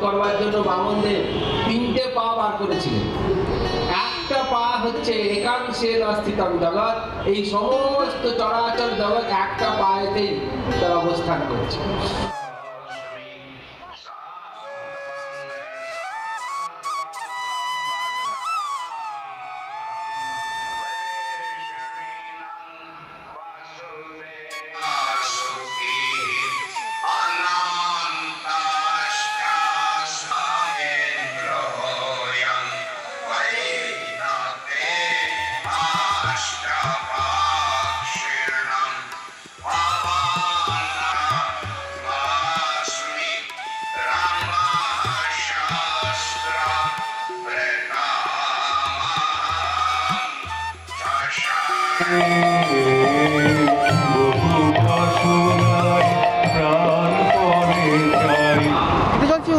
করবার জন্য বামনদের তিনটে পা বার করেছিলেন। একটা পা হচ্ছে একাংশের অস্থিতম জগৎ এই সমস্ত চরাচর জগৎ একটা পায়েতেই তার অবস্থান করছে।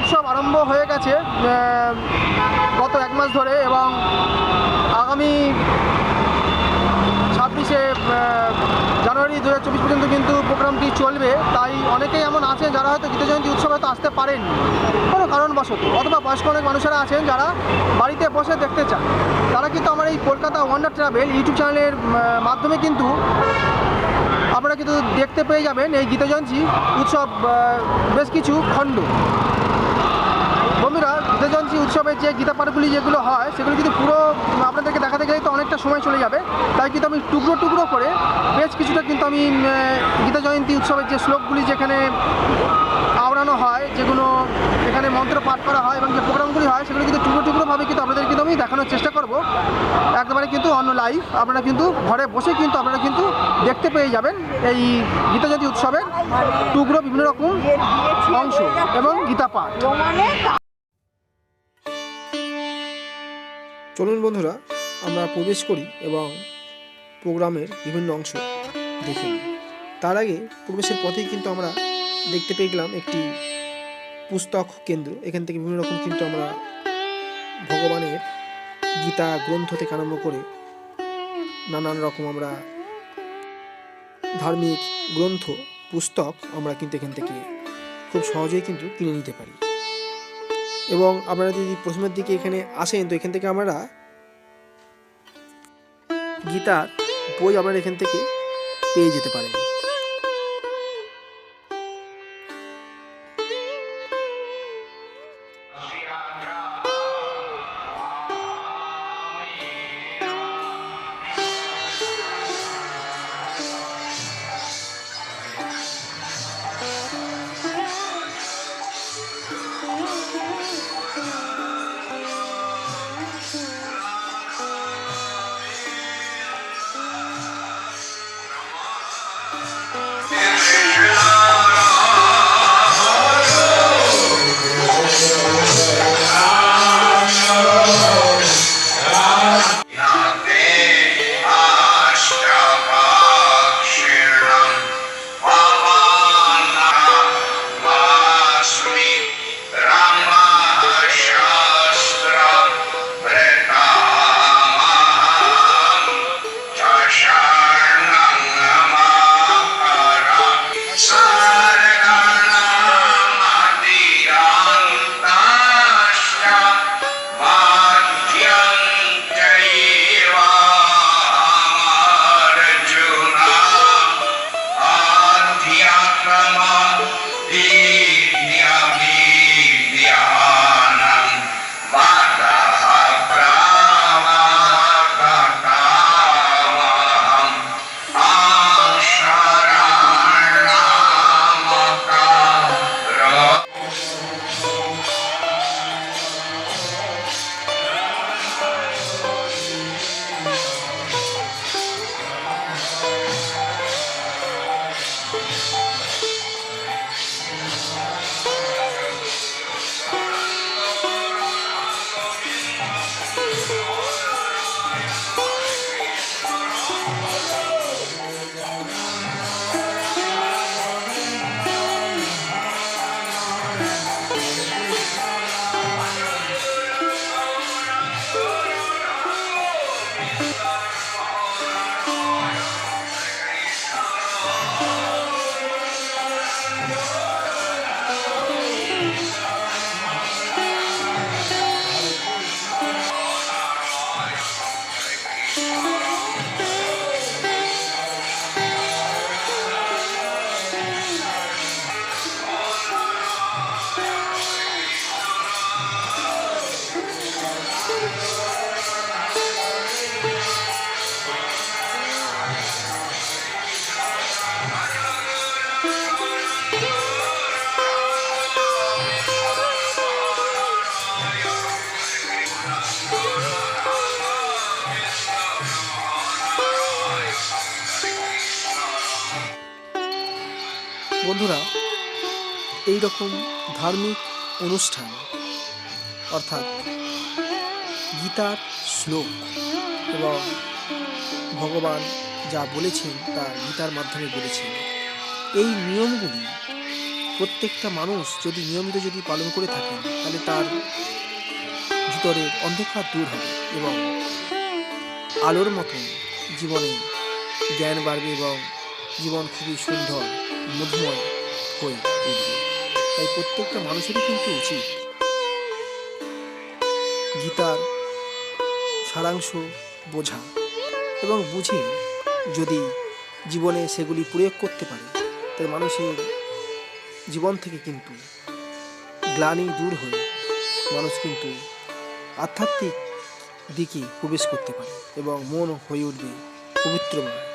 উৎসব আরম্ভ হয়ে গেছে গত এক মাস ধরে এবং আগামী ছাব্বিশে জানুয়ারি দু পর্যন্ত কিন্তু প্রোগ্রামটি চলবে। তাই অনেকেই এমন আছেন যারা হয়তো গীতা জয়ন্তী উৎসবে হয়তো আসতে পারেন। কোনো কারণবশত অথবা বয়স্ক অনেক মানুষেরা আছেন যারা বাড়িতে বসে দেখতে চান। তারা কিন্তু আমার এই কলকাতা ওয়ান্ডার ট্রাভেল ইউটিউব চ্যানেলের মাধ্যমে কিন্তু আপনারা কিন্তু দেখতে পেয়ে যাবেন এই গীতা জয়ন্তী উৎসব বেশ কিছু খণ্ড। বন্ধুরা, গীতা জয়ন্তী উৎসবের যে গীতা পাঠগুলি যেগুলো হয়, সেগুলো কিন্তু পুরো আপনাদেরকে গেলে অনেকটা সময় চলে যাবে তাই কিন্তু আমি টুকরো টুকরো করে বেশ কিছুটা কিন্তু আমি গীতা জয়ন্তী উৎসবের যে শ্লোকগুলি যেখানে আওড়ানো হয় যেগুলো এখানে মন্ত্র পাঠ করা হয় এবং যে প্রোগ্রামগুলি হয় সেগুলো কিন্তু টুকরো টুকরোভাবে কিন্তু আপনাদের কিন্তু আমি দেখানোর চেষ্টা করব। একেবারে কিন্তু অন্য লাইভ আপনারা কিন্তু ঘরে বসে কিন্তু আপনারা কিন্তু দেখতে পেয়ে যাবেন এই গীতা জয়ন্তী উৎসবের টুকরো বিভিন্ন রকম অংশ এবং গীতা পাঠ। চলুন বন্ধুরা আমরা প্রবেশ করি এবং প্রোগ্রামের বিভিন্ন অংশ দেখি। তার আগে প্রবেশের পথেই কিন্তু আমরা দেখতে পেয়ে গেলাম একটি পুস্তক কেন্দ্র। এখান থেকে বিভিন্ন রকম কিন্তু আমরা ভগবানের গীতা গ্রন্থ থেকে আরম্ভ করে নানান রকম আমরা ধার্মিক গ্রন্থ, পুস্তক আমরা কিন্তু এখান থেকে খুব সহজেই কিন্তু কিনে নিতে পারি। এবং আপনারা যদি প্রথমের দিকে এখানে আসেন, তো এখান থেকে আমরা গীতার বই আপনারা এখান থেকে পেয়ে যেতে পারেন। বন্ধুরা এই রকম ধার্মিক অনুষ্ঠান, অর্থাৎ গীতার শ্লোক এবং ভগবান যা বলেছেন তা গীতার মাধ্যমে বলেছেন, এই নিয়মগুলি প্রত্যেকটা মানুষ যদি নিয়মিত যদি পালন করে থাকেন, তাহলে তার ভিতরে অন্ধকার দূর হবে এবং আলোর মতন জীবনে জ্ঞান বাড়বে এবং জীবন খুবই সুন্দর। মধুময় হয়ে উঠবে। তাই প্রত্যেকটা মানুষেরই কিন্তু উচিত গীতার সারাংশ বোঝা এবং বুঝে যদি জীবনে সেগুলি প্রয়োগ করতে পারে, তাই মানুষের জীবন থেকে কিন্তু গ্লানি দূর হয়ে মানুষ কিন্তু আধ্যাত্মিক দিকে প্রবেশ করতে পারে এবং মন হয়ে উঠবে পবিত্রময়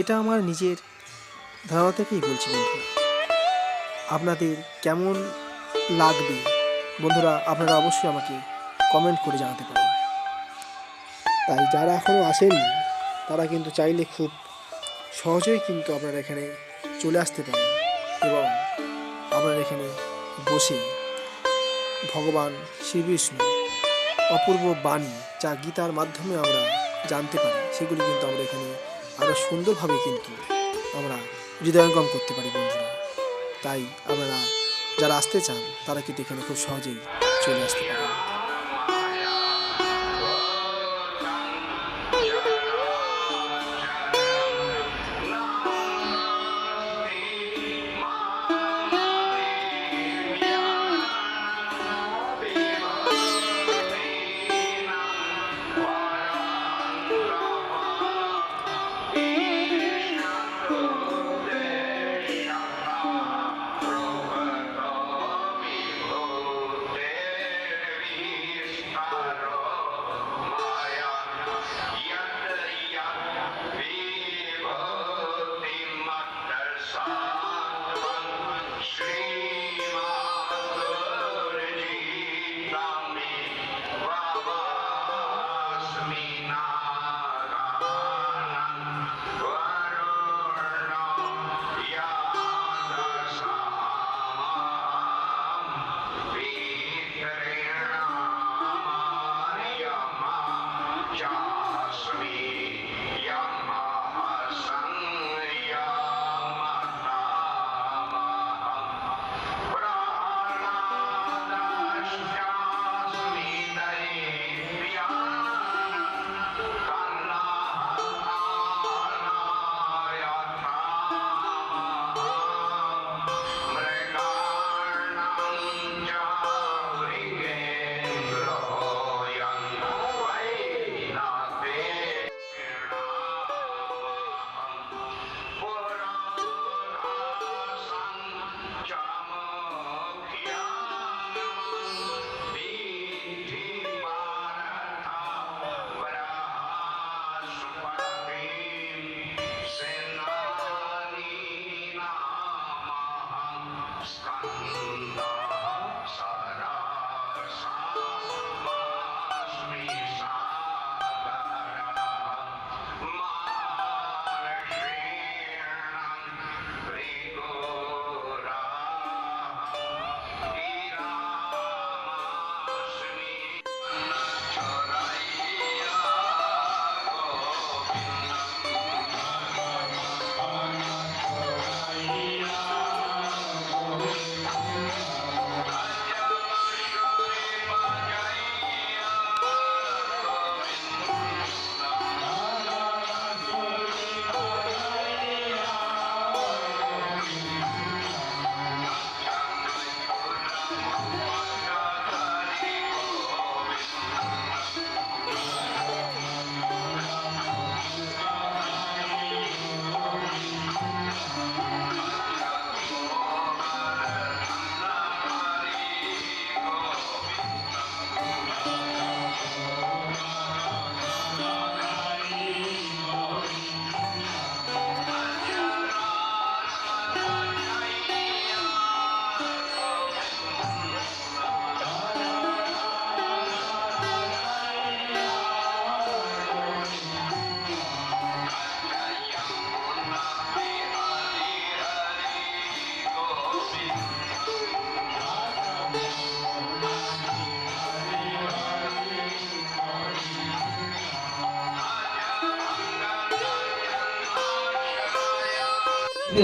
এটা আমার নিজের ধারণা থেকেই বলছি বন্ধুরা। আপনাদের কেমন লাগবে? বন্ধুরা, আপনারা অবশ্যই আমাকে কমেন্ট করে জানাতে পারেন। তাই যারা এখনও আসেননি তারা কিন্তু চাইলে খুব সহজেই কিন্তু আপনারা এখানে চলে আসতে পারেন এবং আপনারা এখানে বসে ভগবান শ্রীবিষ্ণু অপূর্ব বাণী যা গীতার মাধ্যমে আমরা জানতে পারি, সেগুলি কিন্তু আমরা এখানে আরও সুন্দরভাবে কিন্তু আমরা হৃদয়ঙ্গম করতে পারি বন্ধুরা। তাই আপনারা যারা আসতে চান, তারা কিন্তু এখানে খুব সহজেই চলে আসতে পারেন।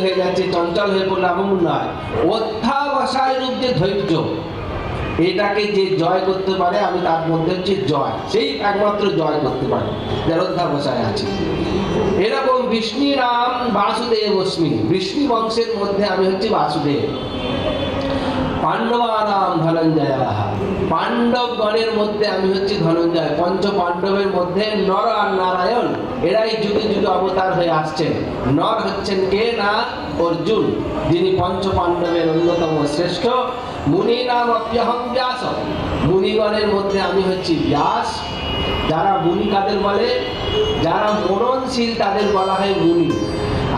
হয়ে যাচ্ছে চঞ্চল হয়ে পড়লে এমন নয়। অধ্যাবসায় রূপ যে ধৈর্য। এটাকে যে জয় করতে পারে, আমি তার মধ্যে হচ্ছে জয়। সেই একমাত্র জয় করতে পারে, যার অধ্যাবসায় আছে। এরকম বিষ্ণু নাম বাসুদেব অস্মি বিষ্ণু বংশের মধ্যে আমি হচ্ছে বাসুদেব। পাণ্ডবানাম ধনঞ্জয় পাণ্ডব গণের মধ্যে আমি হচ্ছে ধনঞ্জয়। পঞ্চ পাণ্ডবের মধ্যে নর আর নারায়ণ, এরাই যুগে যুগে অবতার হয়ে আসছেন নর হচ্ছেন কে না? অর্জুন, যিনি পঞ্চ পাণ্ডবের অন্যতম শ্রেষ্ঠ। মুনি নাম অপ্যহম ব্যাস। মুনিগণের মধ্যে আমি হচ্ছি ব্যাস। যারা মুনি কাদের বলে? যারা মননশীল তাদের বলা হয় মুনি।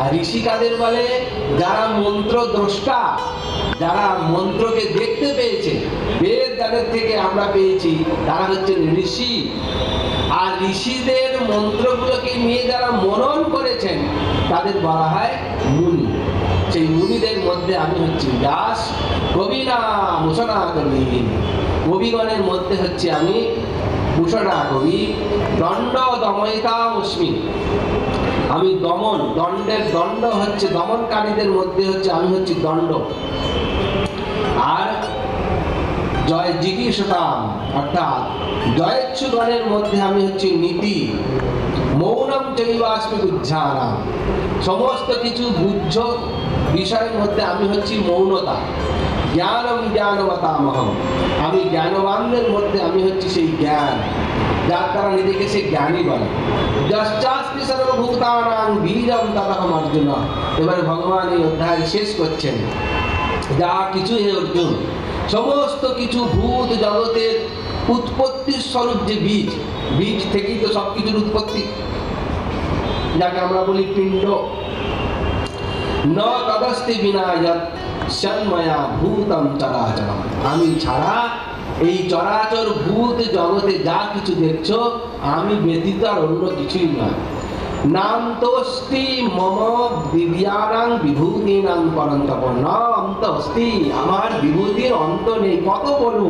আর ঋষি কাদের বলে? যারা মন্ত্র দ্রষ্টা যারা মন্ত্রকে যাদের থেকে আমরা পেয়েছি, তারা হচ্ছেন ঋষি। আর ঋষিদের মন্ত্রগুলোকে নিয়ে যারা মনন করেছেন, তাদের বলা হয় মুনি। সেই মুনিদের মধ্যে আমি হচ্ছি দাস, কবি না মুসনা কবি কবিগণের মধ্যে হচ্ছে আমি ভূষণা কবি দণ্ড দময়িতা অস্মি আমি দমন, দণ্ডের দণ্ড হচ্ছে দমনকারীদের মধ্যে হচ্ছে আমি হচ্ছি দণ্ড। আর জয় জিজ্ঞাসতাম, অর্থাৎ জয়েচ্ছুগণের মধ্যে আমি হচ্ছি নীতি, মৌনম চৈবাস্মি বুঝানা সমস্ত কিছু বুঝ বিষয়ের মধ্যে আমি হচ্ছি মৌনতা। জ্ঞানম জ্ঞানবতামহম আমি জ্ঞানবানদের মধ্যে আমি হচ্ছি সেই জ্ঞান, যার দ্বারা নিজেকে সে জ্ঞানী বলে। যশ্চাস্তি সর্বভূতানাং বীরম তদহম অর্জুন। এবারে ভগবান এই অধ্যায় শেষ করছেন। যা কিছু হে অর্জুন। সমস্ত কিছু ভূত জগতের উৎপত্তির স্বরূপ যে বীজ বীজ থেকেই তো সব কিছুর উৎপত্তি। যাকে আমরা বলি পিণ্ড। ন তদস্তি বিনায়ত সন্ময়া ভূতম চরাচরম। আমি ছাড়া এই চরাচর ভূত জগতে যা কিছু দেখছ, আমি ব্যতীত আর অন্য কিছুই নয়। নাম তোস্তি মম দিব্যানাং বিভূতি নাম পরন্তপ নাম তোস্তি আমার বিভূতির অন্ত নেই। কত বলব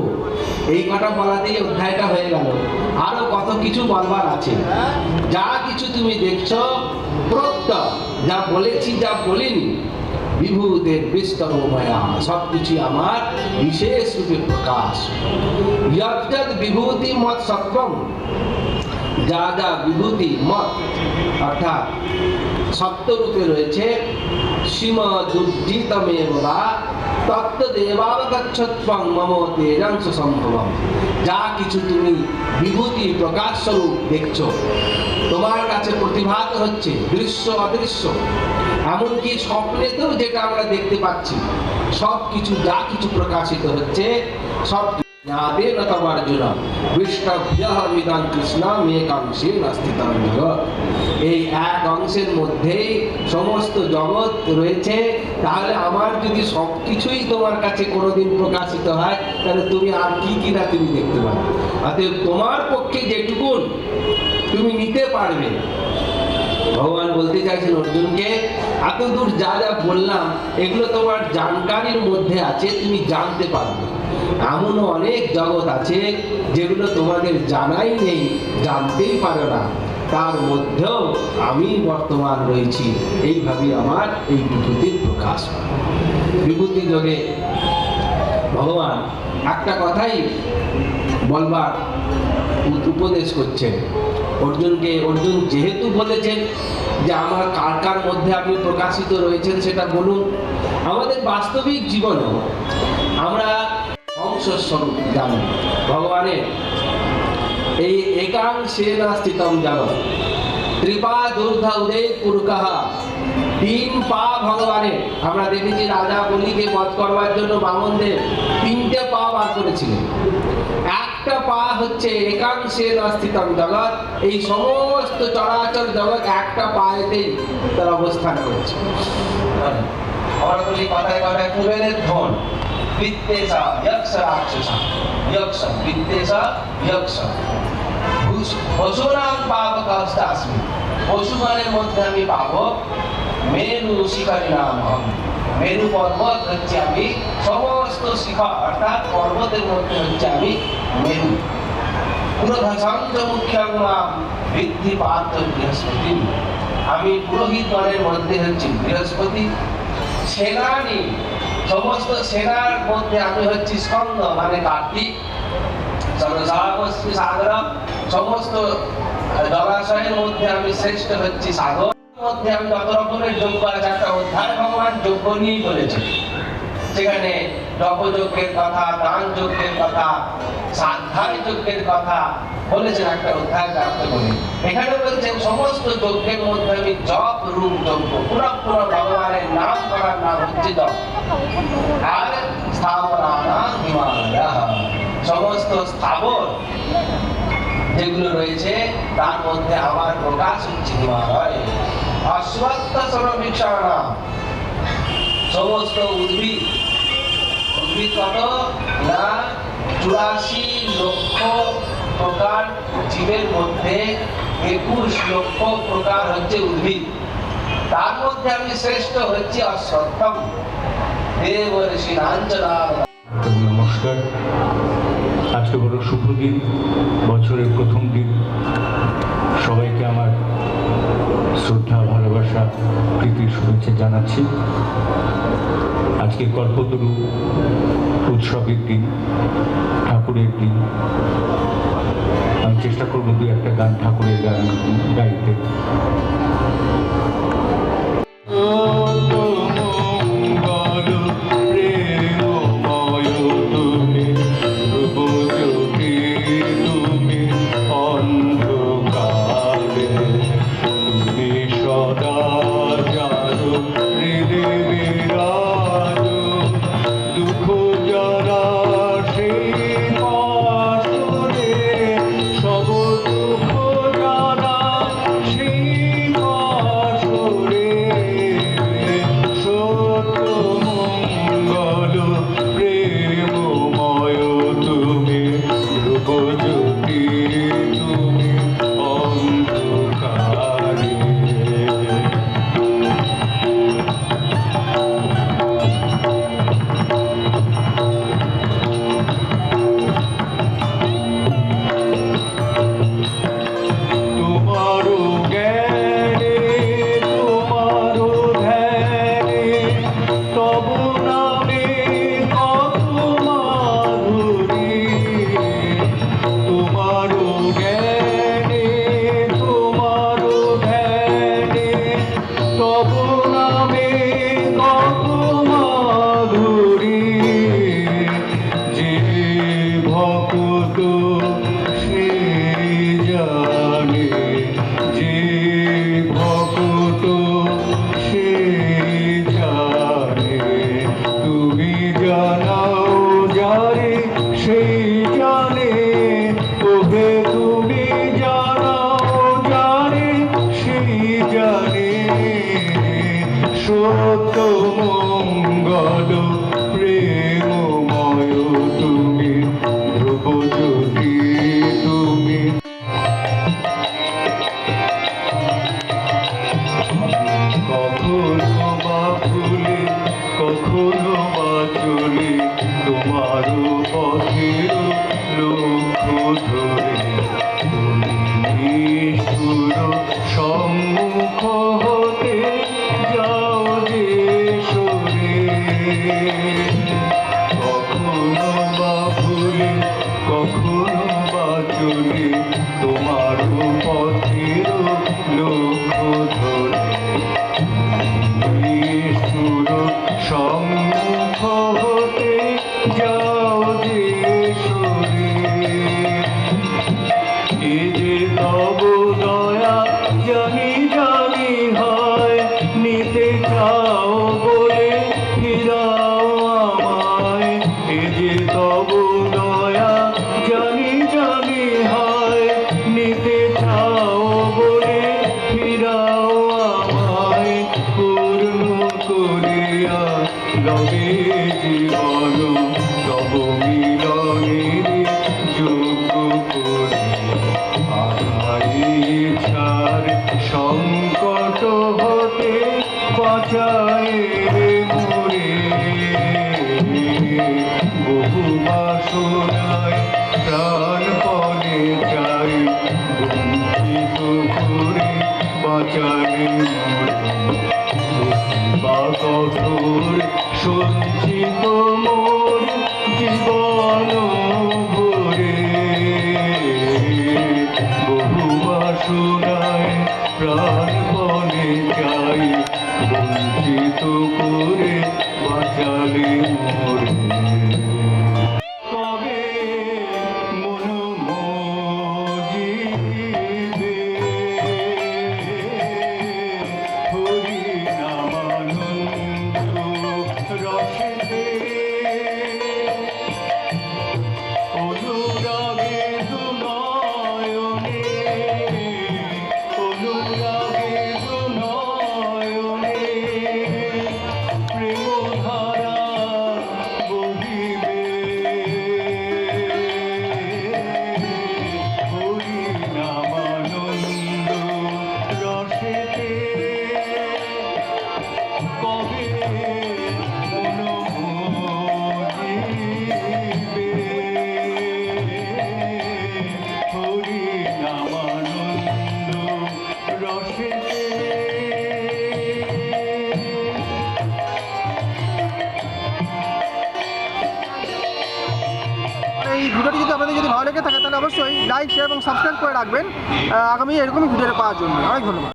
এই কটা বলাতেই অধ্যায়টা হয়ে গেল। আরও কত কিছু বলবার আছে। যা কিছু তুমি দেখছ প্রত্যয় যা বলেছি, যা বলিনি, বিভূতের বিস্তর মায়া সব কিছু আমার বিশেষ রূপে প্রকাশ। বিভূতি মত সত্বম যা যা বিভূতি মত অর্থাৎ সত্যরূপে রয়েছে সীমদুর্জিতমেব বা তত্ত্বদেবাবগচ্ছত্বং মম তেজাংশ সম্ভবম। যা কিছু তুমি বিভূতি প্রকাশ স্বরূপ দেখছ। তোমার কাছে প্রতিভাত হচ্ছে দৃশ্য অদৃশ্য। এমনকি স্বপ্নেতেও যেটা আমরা দেখতে পাচ্ছি সব কিছু যা কিছু প্রকাশিত হচ্ছে সব জ্ঞাতেন তবার্জুন বিষ্ণভ্যহমিদং কৃষ্ণ মেকাংশে নাস্তিতম জগৎ এই এক অংশের মধ্যেই সমস্ত জগৎ রয়েছে। তাহলে আমার যদি সব কিছুই তোমার কাছে কোনোদিন প্রকাশিত হয়, তাহলে তুমি আর কি কি না তুমি দেখতে পাবে? অতএব তোমার পক্ষে যেটুকুন তুমি নিতে পারবে। ভগবান বলতে চাইছেন অর্জুনকে এত দূর যা যা বললাম, এগুলো তোমার জানকারির মধ্যে আছে, তুমি জানতে পারবে। এমনও অনেক জগৎ আছে যেগুলো তোমাদের জানাই নেই, জানতেই পারো না। তার মধ্যেও আমি বর্তমান রয়েছি। এইভাবে আমার এই বিভূতির প্রকাশ। বিভূতি যোগে ভগবান একটা কথাই বলবার উপদেশ করছেন। অর্জুনকে অর্জুন যেহেতু বলেছেন যে আমার কার কার মধ্যে আপনি প্রকাশিত রয়েছেন সেটা বলুন। আমাদের বাস্তবিক জীবনেও আমরা অংশস্বরূপ জানি ভগবানের এই স্থিতম ত্রিপা দুর্ধা উদয় পুরকাহা। তিন পা ভগবানের। আমরা দেখেছি রাজা বলিকে বধ করবার জন্য বামনদের তিনটে পা বার করেছিলেন। একটা পা হচ্ছে একাংশে স্থিতম জগৎ। এই সমস্ত চরাচর জগৎ একটা পায়েতেই তার অবস্থান করেছে। ধন বিত্তেশা যক্ষ রাক্ষসা যক্ষ বিত্তেশা যক্ষ পশুরাম পাবক আসমি পশুগণের মধ্যে আমি পাবক মেরু শিখারি নাম হম মেরু পর্বত হচ্ছে আমি সমস্ত শিখা অর্থাৎ পর্বতের মধ্যে হচ্ছে আমি মেরু পুরোধাসান্ত মুখ্যাং নাম বৃদ্ধি পাত্র বৃহস্পতি আমি পুরোহিত গণের মধ্যে হচ্ছে বৃহস্পতি সেনানি সমস্ত সেনার মধ্যে আমি হচ্ছি স্কন্দ মানে কার্তিক সমস্ত জলাশয়ের মধ্যে আমি শ্রেষ্ঠ হচ্ছি সাগর। মধ্যে আমি যত রকমের যোগ্য আছে, একটা অধ্যায় ভগবান যোগ্য নিয়েই বলেছে সেখানে জপযজ্ঞের কথা দান যজ্ঞের কথা, সাধ্যায় যজ্ঞের কথা বলেছেন একটা অধ্যায় প্রাপ্ত করে এখানে বলছেন, সমস্ত যজ্ঞের মধ্যে আমি জপ রূপ যজ্ঞ পুরো পুরো ভগবানের নাম করার নাম হচ্ছে জপ। আর স্থাবরানা হিমালয়। সমস্ত স্থাবর যেগুলো রয়েছে, তার মধ্যে আমার প্রকাশ হচ্ছে হিমালয়। অশ্বত্থ সরবিক্ষণা সমস্ত উদ্ভিদ। উদ্ভিদ কত? না, চুরাশি লক্ষ প্রকার জীবের মধ্যে একুশ লক্ষ প্রকার হচ্ছে উদ্ভিদ। তার মধ্যে আমি শ্রেষ্ঠ হচ্ছে অশ্বত্থম। দেব ঋষি নমস্কার। আজকে বড় শুভ দিন, বছরের প্রথম দিন। সবাইকে আমার শ্রদ্ধা, ভালোবাসা, প্রীতির শুভেচ্ছা জানাচ্ছি। আজকে কল্পতরু উৎসবের দিন, ঠাকুরের দিন। আমি চেষ্টা করব দু একটা গান ঠাকুরের গান গাইতে। জানে যে দয়া জানি জীব মোর জীবন করে রাখবেন। আগামী এরকম ভিডিওটা পাওয়ার জন্য। অনেক ধন্যবাদ।